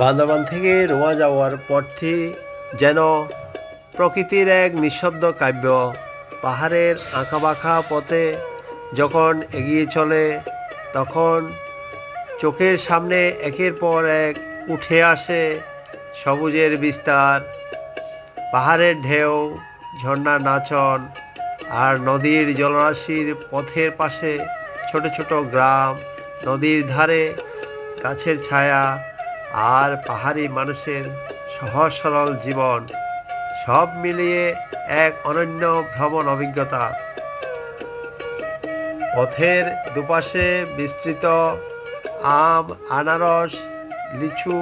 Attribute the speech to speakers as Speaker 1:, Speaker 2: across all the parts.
Speaker 1: বান্দারবান থেকে রোয়া যাওয়ার পথটি যেন প্রকৃতির এক নিঃশব্দ কাব্য পাহাড়ের আঁকাবাঁকা পথে যখন এগিয়ে চলে, তখন চোখের সামনে একের পর এক উঠে আসে সবুজের বিস্তার। পাহাড়ের ঢেউ ঝর্ণার নাচন আর নদীর জলরাশির পথের পাশে ছোট ছোট গ্রাম, নদীর ধারে গাছের ছায়া আর পাহাড়ি মানুষের সহজ সরল জীবন সব মিলিয়ে এক অনন্য ভ্রমণ অভিজ্ঞতা। পথের দুপাশে বিস্তৃত আম, আনারস, লিচু,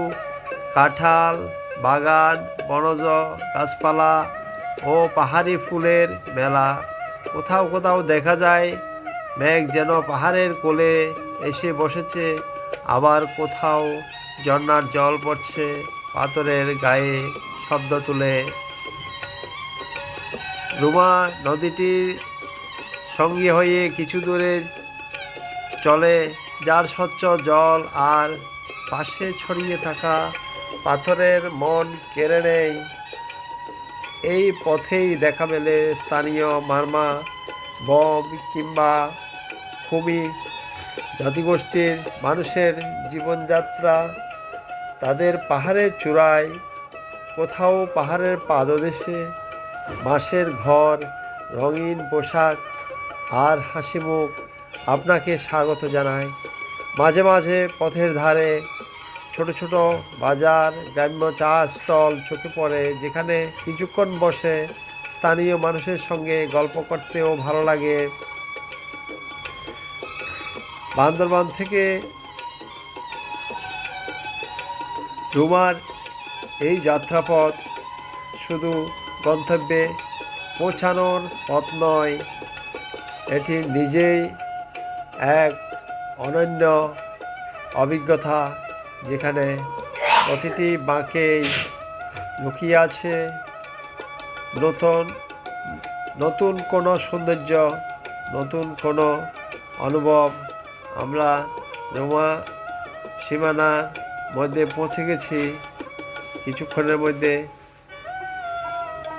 Speaker 1: কাঁঠাল, বাগান, বনজ গাছপালা ও পাহাড়ি ফুলের মেলা। কোথাও কোথাও দেখা যায়, মেঘ যেন পাহাড়ের কোলে এসে বসেছে, আবার কোথাও ঝর্ণার জল পড়ছে, পাথরের গায়ে শব্দ তুলে। রুমা নদীটির সঙ্গী হয়ে কিছু দূরে চলে, যার স্বচ্ছ জল আর পাশে ছড়িয়ে থাকা পাথরের মন কেড়ে নেয়। এই পথেই দেখা মেলে স্থানীয় মারমা, বম কিংবা খুবই জাতিগোষ্ঠীর মানুষের জীবনযাত্রা, তাদের পাহাড়ের চূড়ায়, কোথাও পাহাড়ের পাদদেশে, বাঁশের ঘর, রঙিন পোশাক আর হাসি মুখ আপনাকে স্বাগত জানায় মাঝে মাঝে পথের ধারে ছোট ছোট বাজার, গ্রাম্য চা স্টল চোখে পড়ে, যেখানে কিছুক্ষণ বসে স্থানীয় মানুষের সঙ্গে গল্প করতেও ভালো লাগে। বান্দরবান থেকে রুমার এই যাত্রাপথ শুধু গন্তব্যে পৌঁছানোর পথ নয়, এটি নিজেই এক অনন্য অভিজ্ঞতা যেখানে প্রতিটি বাঁকেই লুকিয়ে আছে নতুন নতুন কোনো সৌন্দর্য, নতুন কোনো অনুভব আমরা নোয়া সীমানার মধ্যে পৌঁছে গেছি। কিছুক্ষণের মধ্যে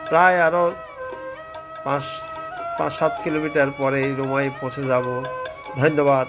Speaker 1: প্রায় আরও পাঁচ পাঁচ, সাত কিলোমিটার পরে রোমায় পৌঁছে যাব। ধন্যবাদ।